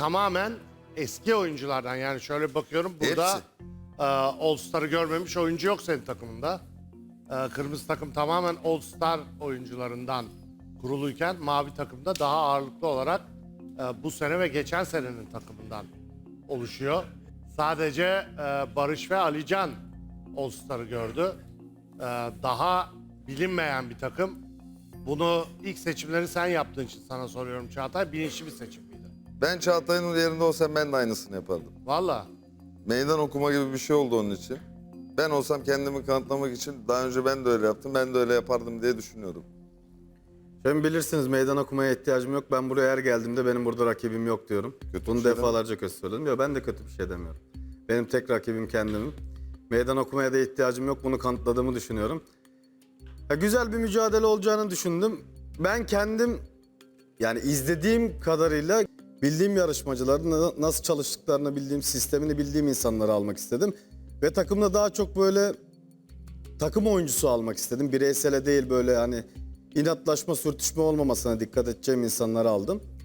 tamamen eski oyunculardan. Yani şöyle bakıyorum burada Hepsi. e, All Star'ı görmemiş oyuncu yok senin takımında. E, kırmızı takım tamamen All Star oyuncularından kuruluyken mavi takımda daha ağırlıklı olarak e, bu sene ve geçen senenin takımından oluşuyor. Sadece e, Barış ve Alican All Star'ı gördü. E, daha bilinmeyen bir takım. Bunu ilk seçimleri sen yaptığın için sana soruyorum Çağatay. Bilinçli bir seçim? Ben Çağatay'ın yerinde olsam ben de aynısını yapardım. Valla. Meydan okuma gibi bir şey oldu onun için. Ben olsam kendimi kanıtlamak için daha önce ben de öyle yaptım. Ben de öyle yapardım diye düşünüyorum. Şimdi bilirsiniz meydan okumaya ihtiyacım yok. Ben buraya her geldiğimde benim burada rakibim yok diyorum. Kötü Bunu şey defalarca kez söyledim. Yok ben de kötü bir şey demiyorum. Benim tek rakibim kendimim. Meydan okumaya da ihtiyacım yok. Bunu kanıtladığımı düşünüyorum. Ya güzel bir mücadele olacağını düşündüm. Ben kendim yani izlediğim kadarıyla bildiğim yarışmacıların na- nasıl çalıştıklarını bildiğim, sistemini bildiğim insanları almak istedim. Ve takımda daha çok böyle takım oyuncusu almak istedim. Bireysele değil böyle hani inatlaşma, sürtüşme olmamasına dikkat edeceğim insanları aldım.